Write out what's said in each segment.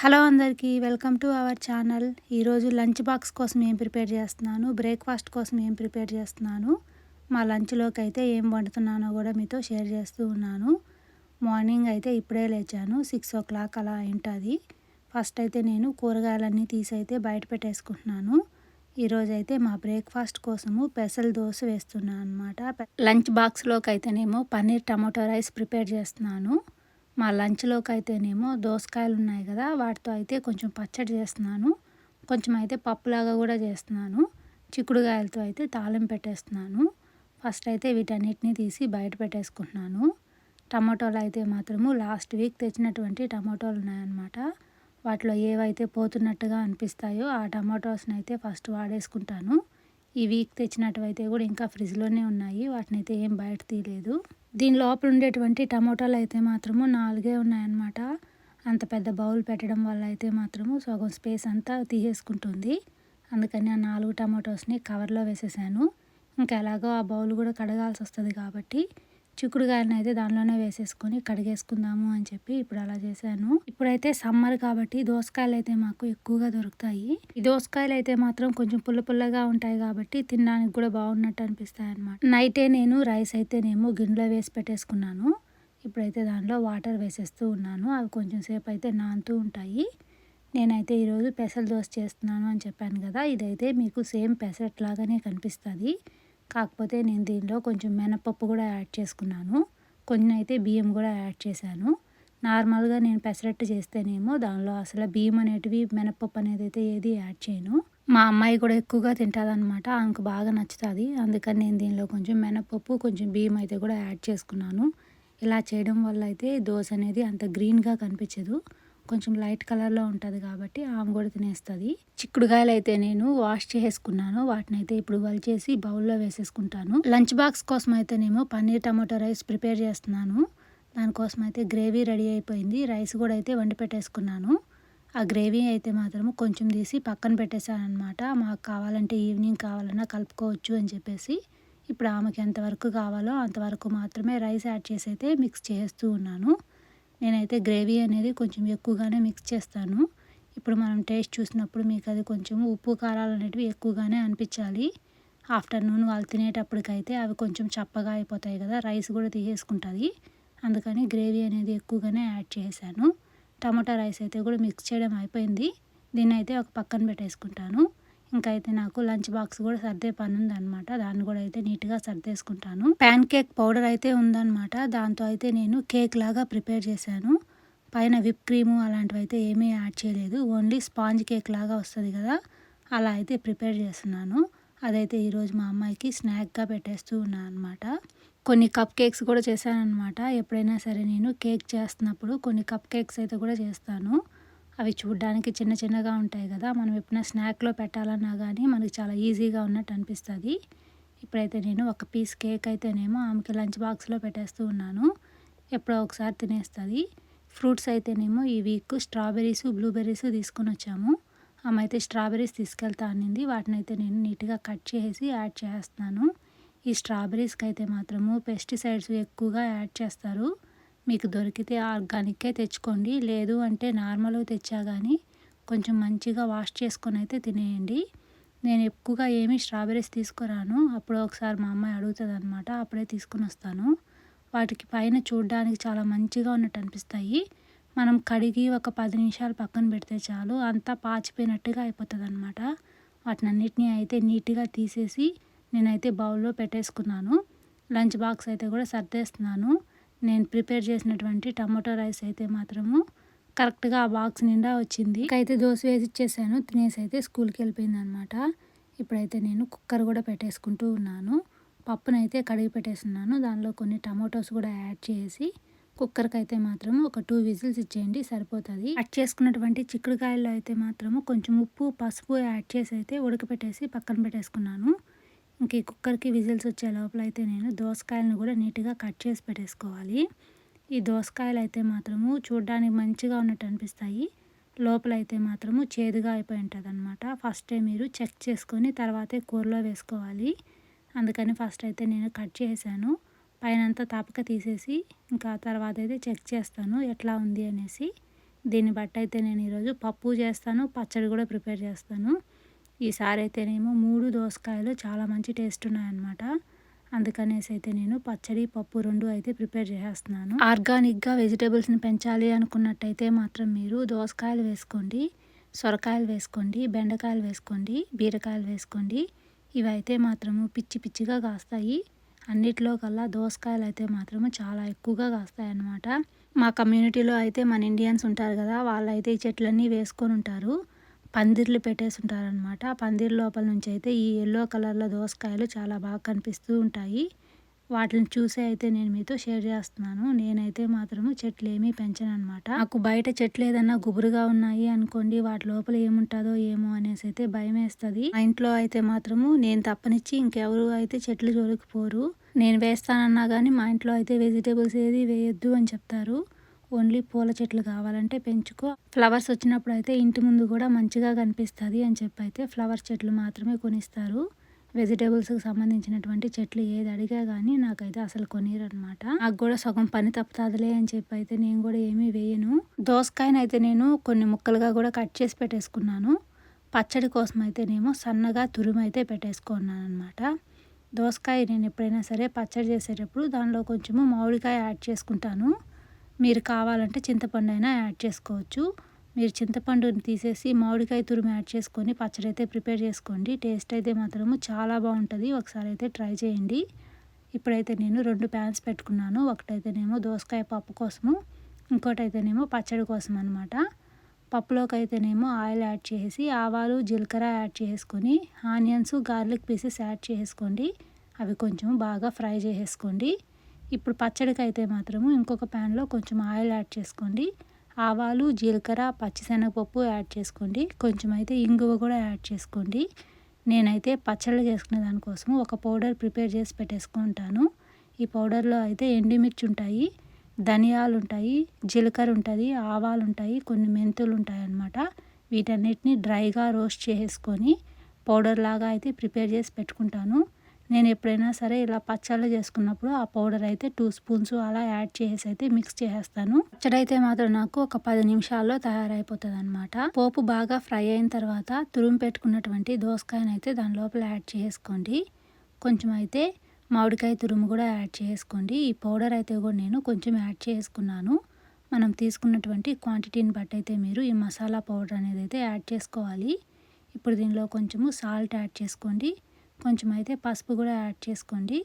Hello అందరికీ welcome to our channel. ఈరోజు lunch box కోసం ఏం ప్రిపేర్ చేస్తున్నాను? బ్రేక్ఫాస్ట్ కోసం ఏం ప్రిపేర్ చేస్తున్నాను? మా లంచ్లోకి అయితే ఏం వండుతున్నానో కూడా మీతో షేర్ చేస్తూ ఉన్నాను. మార్నింగ్ అయితే ఇప్పుడే లేచాను. సిక్స్ ఓ క్లాక్ అలా ఉంటుంది ఫస్ట్ అయితే నేను కూరగాయలన్నీ తీసి అయితే బయట పెట్టేసుకుంటున్నాను. ఈరోజు అయితే మా బ్రేక్ఫాస్ట్ కోసము పెసల్ దోశ వేస్తున్నాను అనమాట లంచ్ బాక్స్లోకి అయితేనేమో పన్నీర్ టమాటో రైస్ ప్రిపేర్ చేస్తున్నాను. మా లంచ్లోకి అయితేనేమో దోసకాయలు ఉన్నాయి కదా వాటితో అయితే కొంచెం పచ్చడి చేస్తున్నాను. కొంచెం అయితే పప్పులాగా కూడా చేస్తున్నాను. చిక్కుడుకాయలతో అయితే తాళం పెట్టేస్తున్నాను. ఫస్ట్ అయితే వీటన్నిటిని తీసి బయట పెట్టేసుకుంటున్నాను. టమాటోలు అయితే మాత్రము లాస్ట్ వీక్ తెచ్చినటువంటి టమాటోలు ఉన్నాయన్నమాట వాటిలో ఏవైతే పోతున్నట్టుగా అనిపిస్తాయో ఆ టమాటోస్ని అయితే ఫస్ట్ వాడేసుకుంటాను. ఈ వీక్ తెచ్చినటువైతే కూడా ఇంకా ఫ్రిడ్జ్లోనే ఉన్నాయి. వాటిని అయితే ఏం బయట తీయలేదు. దీని లోపల ఉండేటువంటి టమోటాలు అయితే మాత్రము నాలుగే ఉన్నాయన్నమాట. అంత పెద్ద బౌల్ పెట్టడం వల్ల అయితే మాత్రము సగం స్పేస్ అంతా తీసేసుకుంటుంది. అందుకని ఆ నాలుగు టమాటోస్ని కవర్లో వేసేసాను. ఇంకా ఎలాగో ఆ బౌల్ కూడా కడగాల్సి వస్తుంది కాబట్టి చిక్కుడుకాయలను అయితే దానిలోనే వేసేసుకొని కడిగేసుకుందాము అని చెప్పి ఇప్పుడు అలా చేశాను. ఇప్పుడైతే సమ్మర్ కాబట్టి దోసకాయలు అయితే మాకు ఎక్కువగా దొరుకుతాయి. ఈ దోసకాయలు అయితే మాత్రం కొంచెం పుల్ల పుల్లగా ఉంటాయి కాబట్టి తినడానికి కూడా బాగున్నట్టు అనిపిస్తాయి అనమాట నైటే నేను రైస్ అయితే నేను గిన్నెలో వేసి పెట్టేసుకున్నాను. ఇప్పుడైతే దానిలో వాటర్ వేసేస్తూ ఉన్నాను. అవి కొంచెం సేపు అయితే నానుతూ ఉంటాయి. నేనైతే ఈరోజు పెసలు దోశ చేస్తున్నాను అని చెప్పాను కదా ఇదైతే మీకు సేమ్ పెసరట్లాగానే కనిపిస్తుంది. కాకపోతే నేను దీనిలో కొంచెం మినపప్పు కూడా యాడ్ చేసుకున్నాను. కొన్ని అయితే బియ్యం కూడా యాడ్ చేశాను. నార్మల్గా నేను పెసరట్టు చేస్తేనేమో దానిలో అసలు బియ్యం అనేటివి మినపప్పు అనేది అయితే ఏది యాడ్ చేయను. మా అమ్మాయి కూడా ఎక్కువగా తింటుందన్నమాట. ఆమెకు బాగా నచ్చుతుంది. అందుకని నేను దీనిలో కొంచెం మినపప్పు కొంచెం బియ్యం అయితే కూడా యాడ్ చేసుకున్నాను. ఇలా చేయడం వల్ల అయితే దోశ అనేది అంత గ్రీన్గా కనిపించదు. కొంచెం లైట్ కలర్లో ఉంటుంది కాబట్టి ఆమె కూడా తినేస్తుంది. చిక్కుడుగాయలు అయితే నేను వాష్ చేసుకున్నాను వాటిని అయితే ఇప్పుడు వలిచేసి బౌల్లో వేసేసుకుంటాను. లంచ్ బాక్స్ కోసం అయితేనేమో పన్నీర్ టమాటో రైస్ ప్రిపేర్ చేస్తున్నాను. దానికోసం అయితే గ్రేవీ రెడీ అయిపోయింది. రైస్ కూడా అయితే వండి పెట్టేసుకున్నాను. ఆ గ్రేవీ అయితే మాత్రం కొంచెం తీసి పక్కన పెట్టేశాను అనమాట మాకు కావాలంటే ఈవినింగ్ కావాలన్నా కలుపుకోవచ్చు అని చెప్పేసి ఇప్పుడు ఆమెకి ఎంతవరకు కావాలో అంతవరకు మాత్రమే రైస్ యాడ్ చేసి అయితే మిక్స్ చేస్తూ ఉన్నాను. నేనైతే గ్రేవీ అనేది కొంచెం ఎక్కువగానే మిక్స్ చేస్తాను. ఇప్పుడు మనం టేస్ట్ చూసినప్పుడు మీకు అది కొంచెం ఉప్పు కారాలు అనేటివి ఎక్కువగానే అనిపించాలి. ఆఫ్టర్నూన్ వాళ్ళు తినేటప్పటికైతే అవి కొంచెం చప్పగా అయిపోతాయి కదా రైస్ కూడా తీసేసుకుంటుంది. అందుకని గ్రేవీ అనేది ఎక్కువగానే యాడ్ చేశాను. టమాటా రైస్ అయితే కూడా మిక్స్ చేయడం అయిపోయింది. దీన్ని అయితే ఒక పక్కన పెట్టేసుకుంటాను. ఇంకా అయితే నాకు లంచ్ బాక్స్ కూడా సర్దే పని ఉందన్నమాట దాన్ని కూడా అయితే నీట్గా సర్దేసుకుంటాను. ప్యాన్ కేక్ పౌడర్ అయితే ఉందన్నమాట దాంతో అయితే నేను కేక్ లాగా ప్రిపేర్ చేశాను. పైన విప్ క్రీము అలాంటివి అయితే ఏమీ యాడ్ చేయలేదు. ఓన్లీ స్పాంజ్ కేక్ లాగా వస్తుంది కదా అలా అయితే ప్రిపేర్ చేస్తున్నాను. అదైతే ఈరోజు మా అమ్మాయికి స్నాక్గా పెట్టేస్తూ ఉన్నాను అనమాట. కొన్ని కప్ కేక్స్ కూడా చేశాను అనమాట ఎప్పుడైనా సరే నేను కేక్ చేస్తున్నప్పుడు కొన్ని కప్ కేక్స్ అయితే కూడా చేస్తాను. అవి చూడడానికి చిన్న చిన్నగా ఉంటాయి కదా మనం ఎప్పుడైనా స్నాక్లో పెట్టాలన్నా కానీ మనకి చాలా ఈజీగా ఉన్నట్టు అనిపిస్తుంది. ఇప్పుడైతే నేను ఒక పీస్ కేక్ అయితేనేమో ఆమెకి లంచ్ బాక్స్లో పెట్టేస్తూ ఉన్నాను. ఎప్పుడో ఒకసారి తినేస్తుంది. ఫ్రూట్స్ అయితేనేమో ఈ వీక్ స్ట్రాబెర్రీస్ బ్లూబెర్రీస్ తీసుకొని వచ్చాము. ఆమె అయితే స్ట్రాబెర్రీస్ తీసుకెళ్తా అనింది. వాటిని అయితే నేను నీట్గా కట్ చేసి యాడ్ చేస్తున్నాను. ఈ స్ట్రాబెర్రీస్కి అయితే మాత్రము పెస్టిసైడ్స్ ఎక్కువగా యాడ్ చేస్తారు. మీకు దొరికితే ఆర్గానిక్కే తెచ్చుకోండి. లేదు అంటే నార్మల్ తెచ్చా కానీ కొంచెం మంచిగా వాష్ చేసుకొని అయితే తినేయండి. నేను ఎక్కువగా ఏమీ స్ట్రాబెర్రీస్ తీసుకురాను. అప్పుడు ఒకసారి మా అమ్మాయి అడుగుతుంది అనమాట అప్పుడే తీసుకుని వస్తాను. వాటికి పైన చూడడానికి చాలా మంచిగా ఉన్నట్టు అనిపిస్తాయి. మనం కడిగి ఒక పది నిమిషాలు పక్కన పెడితే చాలు. అంతా పాచిపోయినట్టుగా అయిపోతుంది అనమాట వాటినన్నిటినీ అయితే నీట్గా తీసేసి నేనైతే బౌల్లో పెట్టేసుకున్నాను. లంచ్ బాక్స్ అయితే కూడా సర్దేస్తున్నాను. నేను ప్రిపేర్ చేసినటువంటి టమాటో రైస్ అయితే మాత్రము కరెక్ట్గా ఆ బాక్స్ నిండా వచ్చింది. అయితే దోశ వేసి ఇచ్చేసాను. తినేసి అయితే స్కూల్కి వెళ్ళిపోయింది అనమాట ఇప్పుడైతే నేను కుక్కర్ కూడా పెట్టేసుకుంటూ ఉన్నాను. పప్పునైతే కడిగి పెట్టేస్తున్నాను. దానిలో కొన్ని టమాటోస్ కూడా యాడ్ చేసి కుక్కర్కి అయితే మాత్రం ఒక టూ విజిల్స్ ఇచ్చేయండి సరిపోతుంది. కట్ చేసుకున్నటువంటి చిక్కుడుకాయల్లో అయితే మాత్రము కొంచెం ఉప్పు పసుపు యాడ్ చేసి అయితే ఉడకపెట్టేసి పక్కన పెట్టేసుకున్నాను. ఇంక ఈ కుక్కర్కి విజిల్స్ వచ్చే లోపల అయితే నేను దోసకాయలను కూడా నీట్గా కట్ చేసి పెట్టేసుకోవాలి. ఈ దోసకాయలు అయితే మాత్రము చూడడానికి మంచిగా ఉన్నట్టు అనిపిస్తాయి. లోపల అయితే మాత్రము చేదుగా అయిపోయి ఉంటుంది అనమాట ఫస్టే మీరు చెక్ చేసుకొని తర్వాతే కూరలో వేసుకోవాలి. అందుకని ఫస్ట్ అయితే నేను కట్ చేశాను పైన అంతా తపక తీసేసి ఇంకా తర్వాత అయితే చెక్ చేస్తాను ఎట్లా ఉంది అనేసి. దీన్ని బట్టి అయితే నేను ఈరోజు పప్పు చేస్తాను పచ్చడి కూడా ప్రిపేర్ చేస్తాను. ఈసారి అయితేనేమో మూడు దోసకాయలు చాలా మంచి టేస్ట్ ఉన్నాయన్నమాట. అందుకనేసి అయితే నేను పచ్చడి పప్పు రెండు అయితే ప్రిపేర్ చేసేస్తున్నాను. ఆర్గానిక్గా వెజిటేబుల్స్ని పెంచాలి అనుకున్నట్టయితే మాత్రం మీరు దోసకాయలు వేసుకోండి సొరకాయలు వేసుకోండి బెండకాయలు వేసుకోండి బీరకాయలు వేసుకోండి. ఇవి అయితే మాత్రము పిచ్చి పిచ్చిగా కాస్తాయి. అన్నిట్లో కల్లా దోసకాయలు అయితే మాత్రము చాలా ఎక్కువగా కాస్తాయి అన్నమాట మా కమ్యూనిటీలో అయితే మన ఇండియన్స్ ఉంటారు కదా వాళ్ళైతే ఈ చెట్లన్నీ వేసుకొని ఉంటారు. పందిర్లు పెట్టేసి ఉంటారనమాట పందిర్ లోపల నుంచి అయితే ఈ ఎల్లో కలర్లో దోసకాయలు చాలా బాగా కనిపిస్తూ ఉంటాయి. వాటిని చూసే అయితే నేను మీతో షేర్ చేస్తున్నాను. నేనైతే మాత్రము చెట్లు ఏమీ పెంచను అనమాట నాకు బయట చెట్లు ఏదన్నా గుబురుగా ఉన్నాయి అనుకోండి వాటి లోపల ఏముంటుందో ఏమో అనేసి అయితే భయం వేస్తుంది మా ఇంట్లో అయితే మాత్రము నేను తప్పనిచ్చి ఇంకెవరు అయితే చెట్లు జోలికిపోరు నేను వేస్తానన్నా కానీ మా ఇంట్లో అయితే వెజిటేబుల్స్ ఏది వేయొద్దు అని చెప్తారు. ఓన్లీ పూల చెట్లు కావాలంటే పెంచుకో. ఫ్లవర్స్ వచ్చినప్పుడు అయితే ఇంటి ముందు కూడా మంచిగా కనిపిస్తుంది అని చెప్పి అయితే ఫ్లవర్స్ చెట్లు మాత్రమే కొనిస్తారు. వెజిటేబుల్స్కి సంబంధించినటువంటి చెట్లు ఏది అడిగా కానీ నాకైతే అసలు కొనిరు అనమాట నాకు కూడా సగం పని తప్పుతాదిలే అని చెప్పి అయితే నేను కూడా ఏమీ వేయను. దోసకాయనైతే నేను కొన్ని ముక్కలుగా కూడా కట్ చేసి పెట్టేసుకున్నాను. పచ్చడి కోసం అయితేనేమో సన్నగా తురుము అయితే పెట్టేసుకున్నాను అనమాట దోసకాయ నేను ఎప్పుడైనా సరే పచ్చడి చేసేటప్పుడు దానిలో కొంచెము మామిడికాయ యాడ్ చేసుకుంటాను. మీరు కావాలంటే చింతపండు అయినా యాడ్ చేసుకోవచ్చు. మీరు చింతపండుని తీసేసి మామిడికాయ తురుము యాడ్ చేసుకొని పచ్చడి అయితే ప్రిపేర్ చేసుకోండి. టేస్ట్ అయితే మాత్రము చాలా బాగుంటుంది. ఒకసారి అయితే ట్రై చేయండి. ఇప్పుడైతే నేను రెండు ప్యాన్స్ పెట్టుకున్నాను. ఒకటైతేనేమో దోసకాయ పప్పు కోసము ఇంకోటైతేనేమో పచ్చడి కోసం అనమాట పప్పులోకి అయితేనేమో ఆయిల్ యాడ్ చేసి ఆవాలు జీలకర్ర యాడ్ చేసుకొని ఆనియన్స్ గార్లిక్ పీసెస్ యాడ్ చేసుకోండి. అవి కొంచెం బాగా ఫ్రై చేసేసుకోండి. ఇప్పుడు పచ్చడికి అయితే మాత్రము ఇంకొక ప్యాన్లో కొంచెం ఆయిల్ యాడ్ చేసుకోండి. ఆవాలు జీలకర్ర పచ్చిశనగపప్పు యాడ్ చేసుకోండి. కొంచెం అయితే ఇంగువ కూడా యాడ్ చేసుకోండి. నేనైతే పచ్చళ్ళు చేసుకునే దానికోసం ఒక పౌడర్ ప్రిపేర్ చేసి పెట్టేసుకుంటాను ఈ పౌడర్లో అయితే ఎండిమిర్చి ఉంటాయి ధనియాలు ఉంటాయి జీలకర్ర ఉంటుంది ఆవాలు ఉంటాయి కొన్ని మెంతులు ఉంటాయి అన్నమాట. వీటన్నిటిని డ్రైగా రోస్ట్ చేసుకొని పౌడర్ లాగా అయితే ప్రిపేర్ చేసి పెట్టుకుంటాను. నేను ఎప్పుడైనా సరే ఇలా పచ్చళ్ళు చేసుకున్నప్పుడు ఆ పౌడర్ అయితే టూ స్పూన్స్ అలా యాడ్ చేసి అయితే మిక్స్ చేసేస్తాను. పచ్చడి అయితే మాత్రం నాకు ఒక పది నిమిషాల్లో తయారైపోతుంది అనమాట పోపు బాగా ఫ్రై అయిన తర్వాత తురుము పెట్టుకున్నటువంటి దోసకాయనైతే దాని లోపల యాడ్ చేసుకోండి. కొంచెం అయితే మామిడికాయ తురుము కూడా యాడ్ చేసుకోండి. ఈ పౌడర్ అయితే కూడా నేను కొంచెం యాడ్ చేసుకున్నాను. మనం తీసుకున్నటువంటి క్వాంటిటీని బట్టి అయితే మీరు ఈ మసాలా పౌడర్ అనేది అయితే యాడ్ చేసుకోవాలి. ఇప్పుడు దీనిలో కొంచెము సాల్ట్ యాడ్ చేసుకోండి. కొంచెం అయితే పసుపు కూడా యాడ్ చేసుకోండి.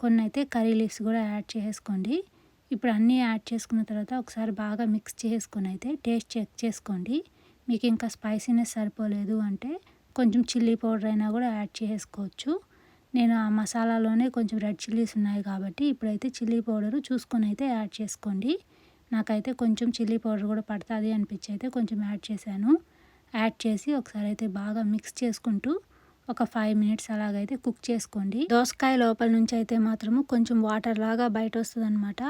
కొన్ని అయితే కర్రీ లీవ్స్ కూడా యాడ్ చేసుకోండి ఇప్పుడు అన్నీ యాడ్ చేసుకున్న తర్వాత ఒకసారి బాగా మిక్స్ చేసుకొని అయితే టేస్ట్ చెక్ చేసుకోండి. మీకు ఇంకా స్పైసీనెస్ సరిపోలేదు అంటే కొంచెం చిల్లీ పౌడర్ అయినా కూడా యాడ్ చేసుకోవచ్చు నేను ఆ మసాలాలోనే కొంచెం రెడ్ చిల్లీస్ ఉన్నాయి కాబట్టి ఇప్పుడైతే చిల్లీ పౌడరు చూసుకొని అయితే యాడ్ చేసుకోండి. నాకైతే కొంచెం చిల్లీ పౌడర్ కూడా పడుతుంది అనిపించి అయితే కొంచెం యాడ్ చేశాను. యాడ్ చేసి ఒకసారి అయితే బాగా మిక్స్ చేసుకుంటూ ఒక ఫైవ్ మినిట్స్ అలాగైతే కుక్ చేసుకోండి. దోసకాయ లోపల నుంచి అయితే మాత్రము కొంచెం వాటర్ లాగా బయట వస్తుంది అనమాట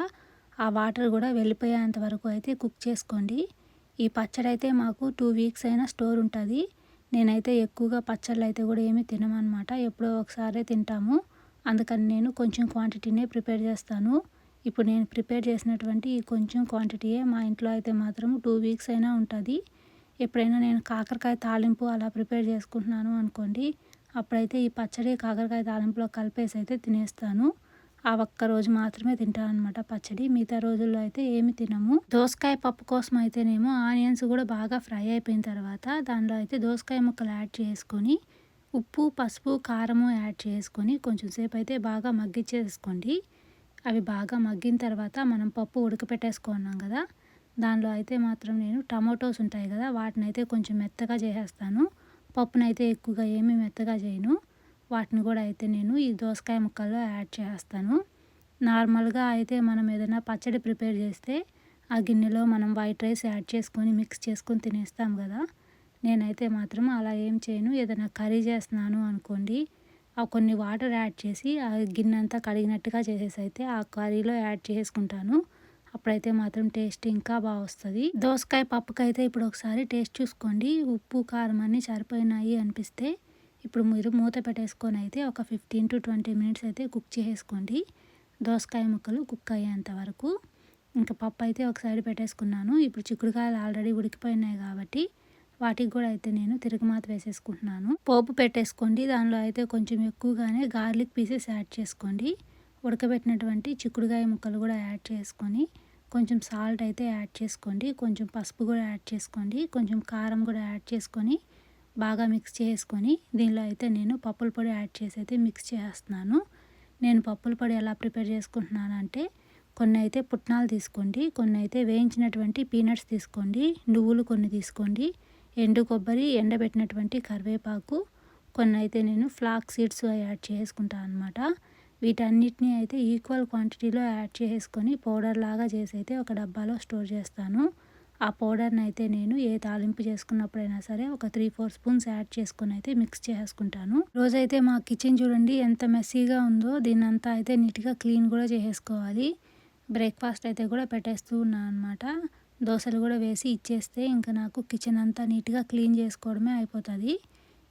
ఆ వాటర్ కూడా వెళ్ళిపోయేంత వరకు అయితే కుక్ చేసుకోండి. ఈ పచ్చడి అయితే మాకు టూ వీక్స్ అయినా స్టోర్ ఉంటుంది. నేనైతే ఎక్కువగా పచ్చళ్ళు అయితే కూడా ఏమీ తినమనమాట ఎప్పుడో ఒకసారే తింటాము. అందుకని నేను కొంచెం క్వాంటిటీనే ప్రిపేర్ చేస్తాను. ఇప్పుడు నేను ప్రిపేర్ చేసినటువంటి ఈ కొంచెం క్వాంటిటీయే మా ఇంట్లో అయితే మాత్రం టూ వీక్స్ అయినా ఉంటుంది. ఎప్పుడైనా నేను కాకరకాయ తాలింపు అలా ప్రిపేర్ చేసుకుంటున్నాను అనుకోండి అప్పుడైతే ఈ పచ్చడి కాకరకాయ తాలింపులో కలిపేసి అయితే తినేస్తాను. ఆ ఒక్క రోజు మాత్రమే తింటాను అనమాట పచ్చడి. మిగతా రోజుల్లో అయితే ఏమి తినము. దోసకాయ పప్పు కోసం అయితేనేమో ఆనియన్స్ కూడా బాగా ఫ్రై అయిపోయిన తర్వాత దానిలో అయితే దోసకాయ ముక్కలు యాడ్ చేసుకొని ఉప్పు పసుపు కారము యాడ్ చేసుకొని కొంచెం సేపు అయితే బాగా మగ్గిచ్చేసుకోండి అవి బాగా మగ్గిన తర్వాత మనం పప్పు ఉడకపెట్టేసుకున్నాం కదా దానిలో అయితే మాత్రం నేను టమాటోస్ ఉంటాయి కదా వాటిని అయితే కొంచెం మెత్తగా చేసేస్తాను. పప్పునైతే ఎక్కువగా ఏమీ మెత్తగా చేయను. వాటిని కూడా అయితే నేను ఈ దోసకాయ ముక్కల్లో యాడ్ చేస్తాను నార్మల్గా అయితే మనం ఏదైనా పచ్చడి ప్రిపేర్ చేస్తే ఆ గిన్నెలో మనం వైట్ రైస్ యాడ్ చేసుకొని మిక్స్ చేసుకొని తినేస్తాం కదా. నేనైతే మాత్రం అలా ఏం చేయను. ఏదైనా కర్రీ చేస్తున్నాను అనుకోండి ఆ కొన్ని వాటర్ యాడ్ చేసి ఆ గిన్నె అంతా కడిగినట్టుగా చేసేసి అయితే ఆ కర్రీలో యాడ్ చేసుకుంటాను. అప్పుడైతే మాత్రం టేస్ట్ ఇంకా బాగా వస్తుంది. దోసకాయ పప్పుకైతే ఇప్పుడు ఒకసారి టేస్ట్ చూసుకోండి. ఉప్పు కారం అన్నీ సరిపోయినాయి అనిపిస్తే ఇప్పుడు మీరు మూత పెట్టేసుకొని అయితే ఒక ఫిఫ్టీన్ టు ట్వంటీ మినిట్స్ అయితే కుక్ చేసుకోండి దోసకాయ ముక్కలు కుక్ అయ్యేంత వరకు. ఇంకా పప్పు అయితే ఒక సైడ్ పెట్టేసుకున్నాను. ఇప్పుడు చిక్కుడుకాయలు ఆల్రెడీ ఉడికిపోయినాయి కాబట్టి వాటికి కూడా అయితే నేను తిరుగుమాత వేసేసుకుంటున్నాను. పోపు పెట్టేసుకోండి. దానిలో అయితే కొంచెం ఎక్కువగానే గార్లిక్ పీసెస్ యాడ్ చేసుకోండి. ఉడకబెట్టినటువంటి చిక్కుడుకాయ ముక్కలు కూడా యాడ్ చేసుకొని కొంచెం సాల్ట్ అయితే యాడ్ చేసుకోండి. కొంచెం పసుపు కూడా యాడ్ చేసుకోండి. కొంచెం కారం కూడా యాడ్ చేసుకొని బాగా మిక్స్ చేసుకొని దీనిలో అయితే నేను పప్పుల పొడి యాడ్ చేసి అయితే మిక్స్ చేస్తున్నాను. నేను పప్పుల పొడి ఎలా ప్రిపేర్ చేసుకుంటున్నాను అంటే కొన్ని అయితే పుట్నాలు తీసుకోండి. కొన్ని అయితే వేయించినటువంటి పీనట్స్ తీసుకోండి. నువ్వులు కొన్ని తీసుకోండి. ఎండు కొబ్బరి ఎండబెట్టినటువంటి కరివేపాకు కొన్ని అయితే నేను ఫ్లాక్ సీడ్స్ యాడ్ చేసుకుంటాను అనమాట వీటన్నిటిని అయితే ఈక్వల్ క్వాంటిటీలో యాడ్ చేసుకొని పౌడర్ లాగా చేసి అయితే ఒక డబ్బాలో స్టోర్ చేస్తాను. ఆ పౌడర్ని అయితే నేను ఏ తాలింపు చేసుకున్నప్పుడైనా సరే ఒక త్రీ ఫోర్ స్పూన్స్ యాడ్ చేసుకుని అయితే మిక్స్ చేసుకుంటాను రోజైతే మా కిచెన్ చూడండి ఎంత మెస్సీగా ఉందో దీన్ని అంతా అయితే నీట్గా క్లీన్ కూడా చేసేసుకోవాలి. బ్రేక్ఫాస్ట్ అయితే కూడా పెట్టేస్తూ ఉన్నాను అనమాట దోశలు కూడా వేసి ఇచ్చేస్తే ఇంకా నాకు కిచెన్ అంతా నీట్గా క్లీన్ చేసుకోవడమే అయిపోతుంది.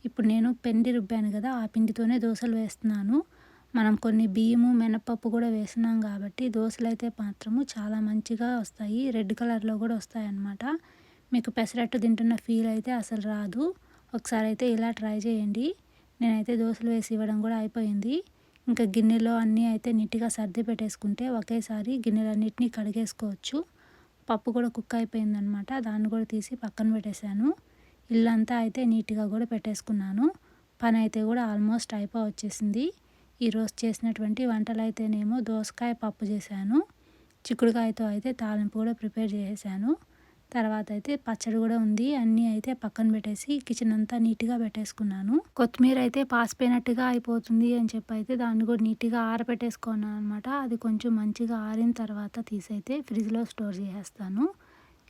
ఇప్పుడు నేను పిండి రుబ్బాను కదా ఆ పిండితోనే దోశలు వేస్తున్నాను. మనం కొన్ని బియ్యము మినపప్పు కూడా వేసినాం కాబట్టి దోశలు అయితే మాత్రము చాలా మంచిగా వస్తాయి. రెడ్ కలర్లో కూడా వస్తాయి అన్నమాట మీకు పెసరట్టు తింటున్న ఫీల్ అయితే అసలు రాదు. ఒకసారి అయితే ఇలా ట్రై చేయండి. నేనైతే దోశలు వేసి ఇవ్వడం కూడా అయిపోయింది. ఇంకా గిన్నెలో అన్నీ అయితే నీట్గా సర్ది పెట్టేసుకుంటే ఒకేసారి గిన్నెలన్నిటినీ కడిగేసుకోవచ్చు. పప్పు కూడా కుక్ అయిపోయిందనమాట దాన్ని కూడా తీసి పక్కన పెట్టేశాను. ఇల్లంతా అయితే నీట్గా కూడా పెట్టేసుకున్నాను. పని అయితే కూడా ఆల్మోస్ట్ అయిపో వచ్చేసింది. ఈరోజు చేసినటువంటి వంటలు అయితేనేమో దోసకాయ పప్పు చేశాను. చిక్కుడుకాయతో అయితే తాలింపు కూడా ప్రిపేర్ చేసేసాను. తర్వాత అయితే పచ్చడి కూడా ఉంది. అన్నీ అయితే పక్కన పెట్టేసి కిచెన్ అంతా నీట్గా పెట్టేసుకున్నాను. కొత్తిమీర అయితే పాసిపోయినట్టుగా అయిపోతుంది అని చెప్పి అయితే దాన్ని కూడా నీట్గా ఆరబెట్టేసుకున్నాను అనమాట అది కొంచెం మంచిగా ఆరిన తర్వాత తీసైతే ఫ్రిడ్జ్లో స్టోర్ చేసేస్తాను.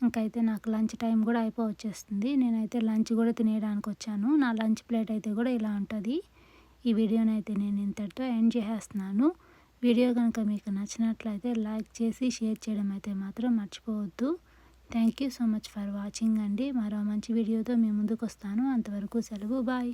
ఇంకైతే నాకు లంచ్ టైం కూడా అయిపో వచ్చేస్తుంది. నేనైతే లంచ్ కూడా తినేయడానికి వచ్చాను నా లంచ్ ప్లేట్ అయితే కూడా ఇలా ఉంటుంది. ఈ వీడియోని అయితే నేను ఇంతటితో ఎండ్ చేసేస్తున్నాను. వీడియో కనుక మీకు నచ్చినట్లయితే లైక్ చేసి షేర్ చేయడం అయితే మాత్రం మర్చిపోవద్దు. Thank you so much for watching అండి. మరో మంచి వీడియోతో మీ ముందుకు వస్తాను అంతవరకు సెలవు. బాయ్.